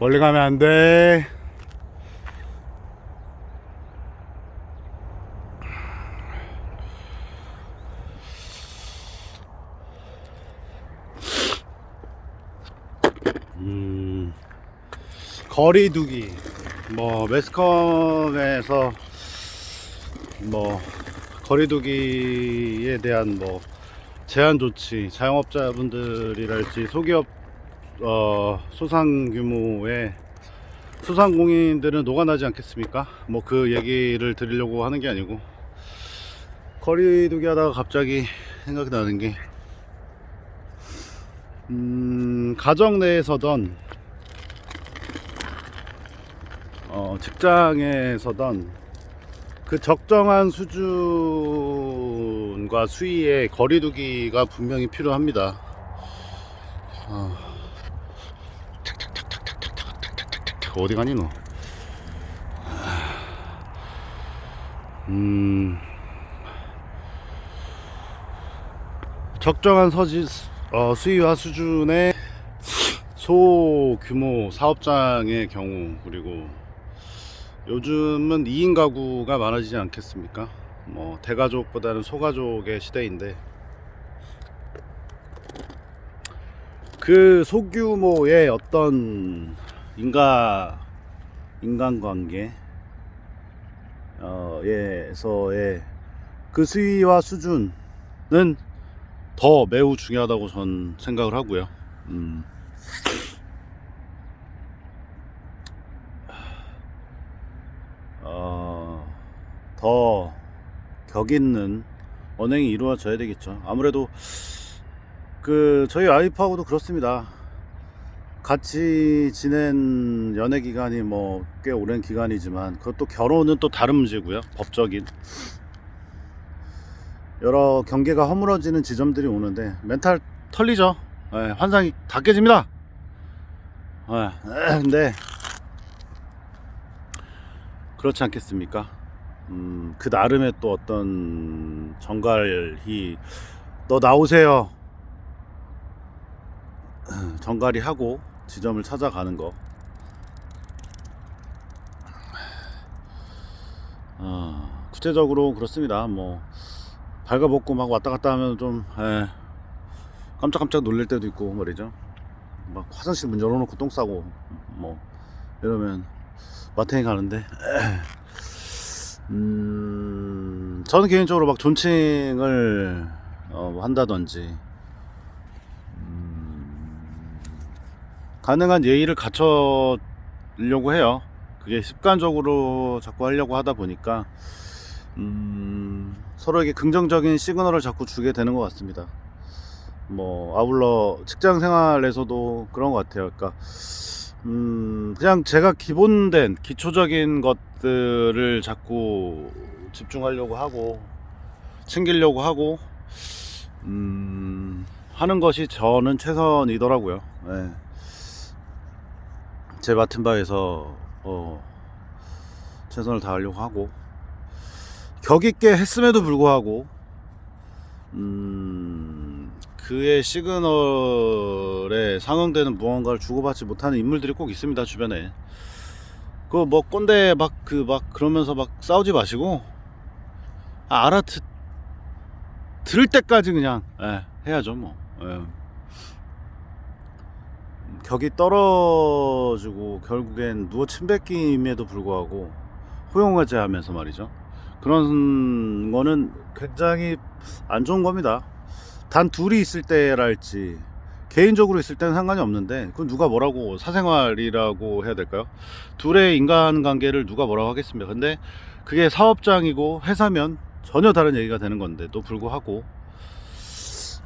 멀리 가면 안 돼. 음, 거리두기. 뭐, 매스컴에서 뭐, 거리두기에 대한 뭐, 제한 조치, 자영업자분들이랄지 소기업 어, 소상 규모의 소상공인들은 녹아나지 않겠습니까? 뭐 그 얘기를 드리려고 하는 게 아니고 거리두기 하다가 갑자기 생각이 나는 게 음, 가정 내에서던 어, 직장에서던 그 적정한 수준과 수위의 거리두기가 분명히 필요합니다. 어. 어디 가니 너? 음 적정한 서지 어, 수위와 수준의 소규모 사업장의 경우 그리고 요즘은 2인 가구가 많아지지 않겠습니까? 뭐 대가족보다는 소가족의 시대인데 그 소규모의 어떤 인가 인간관계 어, 에서의 그 수위와 수준은 더 매우 중요하다고 전 생각을 하고요. 음. 어, 더 격 있는 언행이 이루어져야 되겠죠. 아무래도 그 저희 와이프하고도 그렇습니다. 같이 지낸 연애 기간이 뭐 꽤 오랜 기간이지만 그것도 결혼은 또 다른 문제고요. 법적인 여러 경계가 허물어지는 지점들이 오는데 멘탈 털리죠. 예, 환상이 다 깨집니다. 예, 근데 그렇지 않겠습니까? 음, 그 나름의 또 어떤 정갈이 너 나오세요. 정갈이 하고 지점을 찾아가는 거. 어, 구체적으로 그렇습니다. 뭐 발가벗고 막 왔다 갔다 하면 좀 에, 깜짝깜짝 놀랄 때도 있고 말이죠. 막 화장실 문 열어놓고 똥 싸고 뭐 이러면 마탱이 가는데 음, 저는 개인적으로 막 존칭을 어, 한다든지 가능한 예의를 갖춰려고 해요. 그게 습관적으로 자꾸 하려고 하다 보니까 음, 서로에게 긍정적인 시그널을 자꾸 주게 되는 것 같습니다. 뭐 아울러 직장 생활에서도 그런 것 같아요. 그러니까 음, 그냥 제가 기본된 기초적인 것들을 자꾸 집중하려고 하고 챙기려고 하고 음, 하는 것이 저는 최선이더라고요. 예. 제 맡은 바에서 어, 최선을 다하려고 하고 격 있게 했음에도 불구하고 음, 그의 시그널에 상응되는 무언가를 주고받지 못하는 인물들이 꼭 있습니다 주변에 그 뭐 꼰대 막 그 막 그러면서 막 싸우지 마시고 아, 알아듣 들을 때까지 그냥 예, 해야죠 뭐 예. 격이 떨어지고 결국엔 누워 침뱉김에도 불구하고 호용하지 하면서 말이죠 그런 거는 굉장히 안 좋은 겁니다. 단 둘이 있을 때랄지 개인적으로 있을 때는 상관이 없는데 그건 누가 뭐라고 사생활이라고 해야 될까요? 둘의 인간관계를 누가 뭐라고 하겠습니까? 근데 그게 사업장이고 회사면 전혀 다른 얘기가 되는 건데도 불구하고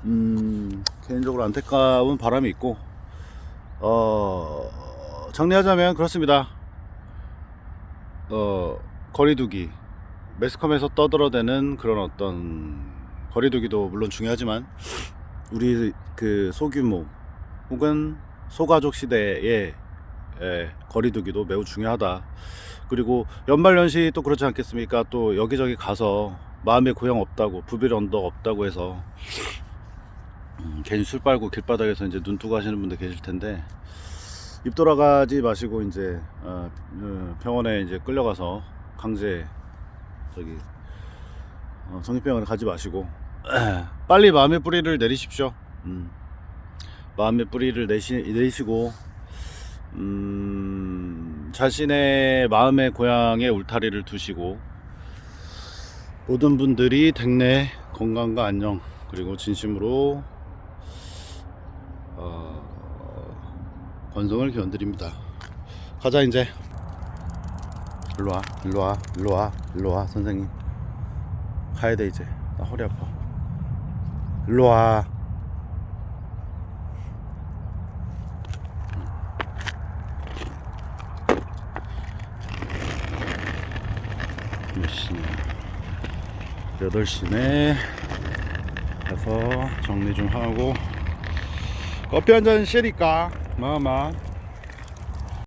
음 개인적으로 안타까운 바람이 있고 어 정리하자면 그렇습니다. 어 거리두기 매스컴에서 떠들어대는 그런 어떤 거리두기도 물론 중요하지만 우리 그 소규모 혹은 소가족 시대의 예, 거리두기도 매우 중요하다. 그리고 연말연시 또 그렇지 않겠습니까? 또 여기저기 가서 마음의 고향 없다고 언덕 없다고 해서 음, 괜히 술 빨고 길바닥에서 이제 눈 뜨고 하시는 분들 계실 텐데 입 돌아가지 마시고 이제 어, 어, 병원에 이제 끌려가서 강제 저기 어, 성립병원에 가지 마시고 빨리 마음의 뿌리를 내리십시오. 음. 마음의 뿌리를 내시, 내시고 음, 자신의 마음의 고향에 울타리를 두시고 모든 분들이 댁내 건강과 안녕 그리고 진심으로 어, 건성을 기원드립니다. 가자 이제. 일로 와, 일로 와, 일로 와, 일로 와, 선생님. 가야 돼 이제. 나 허리 아파. 일로 와. 몇 시냐? 8시네. 가서 정리 좀 하고 커피 한 잔 쉬니까 마마